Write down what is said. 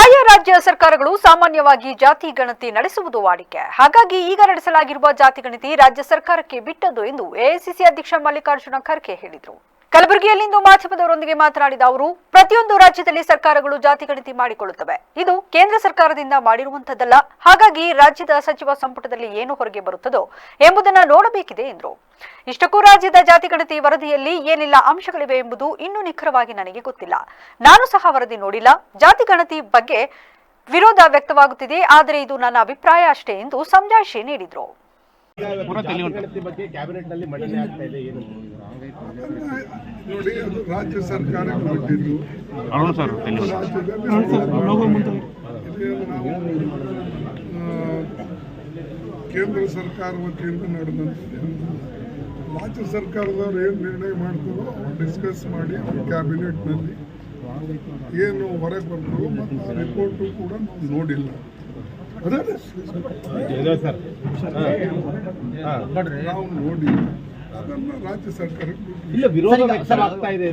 ಆಯಾ ರಾಜ್ಯ ಸರ್ಕಾರಗಳು ಸಾಮಾನ್ಯವಾಗಿ ಜಾತಿ ಗಣತಿ ನಡೆಸುವುದು ವಾಡಿಕೆ. ಹಾಗಾಗಿ ಈಗ ನಡೆಸಲಾಗಿರುವ ಜಾತಿ ಗಣತಿ ರಾಜ್ಯ ಸರ್ಕಾರಕ್ಕೆ ಬಿಟ್ಟದ್ದು ಎಂದು ಎಐಸಿಸಿ ಅಧ್ಯಕ್ಷ ಮಲ್ಲಿಕಾರ್ಜುನ ಖರ್ಗೆ ಹೇಳಿದರು. ಕಲಬುರಗಿಯಲ್ಲಿಂದು ಮಾಧ್ಯಮದವರೊಂದಿಗೆ ಮಾತನಾಡಿದ ಅವರು, ಪ್ರತಿಯೊಂದು ರಾಜ್ಯದಲ್ಲಿ ಸರ್ಕಾರಗಳು ಜಾತಿ ಗಣತಿ ಮಾಡಿಕೊಳ್ಳುತ್ತವೆ. ಇದು ಕೇಂದ್ರ ಸರ್ಕಾರದಿಂದ ಮಾಡಿರುವಂತದ್ದಲ್ಲ ಹಾಗಾಗಿ ರಾಜ್ಯದ ಸಚಿವ ಸಂಪುಟದಲ್ಲಿ ಏನು ಹೊರಗೆ ಬರುತ್ತದೋ ಎಂಬುದನ್ನು ನೋಡಬೇಕಿದೆ ಎಂದರು. ಇಷ್ಟಕ್ಕೂ ರಾಜ್ಯದ ಜಾತಿ ಗಣತಿ ವರದಿಯಲ್ಲಿ ಏನೆಲ್ಲ ಅಂಶಗಳಿವೆ ಎಂಬುದು ಇನ್ನೂ ನಿಖರವಾಗಿ ನನಗೆ ಗೊತ್ತಿಲ್ಲ. ನಾನು ಸಹ ವರದಿ ನೋಡಿಲ್ಲ. ಜಾತಿ ಗಣತಿ ಬಗ್ಗೆ ವಿರೋಧ ವ್ಯಕ್ತವಾಗುತ್ತಿದೆ. ಆದರೆ ಇದು ನನ್ನ ಅಭಿಪ್ರಾಯ ಅಷ್ಟೇ ಎಂದು ಸಮಜಾಯಿಷಿ ನೀಡಿದರು. ಬಗ್ಗೆ ಕ್ಯಾಬಿನೆಟ್ನಲ್ಲಿ ಮಂಡನೆ ಆಗ್ತಾ ಇದೆ ಏನು ನೋಡಿ ಅದು ರಾಜ್ಯ ಸರ್ಕಾರಕ್ಕೆ ಬಿಟ್ಟಿದ್ದು ಕೇಂದ್ರ ಸರ್ಕಾರ ವತಿಯಿಂದ ನಡೆದಂತ ರಾಜ್ಯ ಸರ್ಕಾರದವ್ರು ಏನು ನಿರ್ಣಯ ಮಾಡ್ತಾರೋ ಅವ್ರು ಡಿಸ್ಕಸ್ ಮಾಡಿ ಅವ್ರ ಕ್ಯಾಬಿನೆಟ್ನಲ್ಲಿ ಏನು ಹೊರಗೆ ಬರ್ತಾರೋ ಮತ್ತು ಆ ರಿಪೋರ್ಟು ಕೂಡ ನಾವು ನೋಡಿಲ್ಲ. ನಾವು ನೋಡಿ ಅದನ್ನು ರಾಜ್ಯ ಸರ್ಕಾರಕ್ಕೆ ಇಲ್ಲ ವಿರೋಧ ವ್ಯಕ್ತವಾಗ್ತಾ ಇದೆ.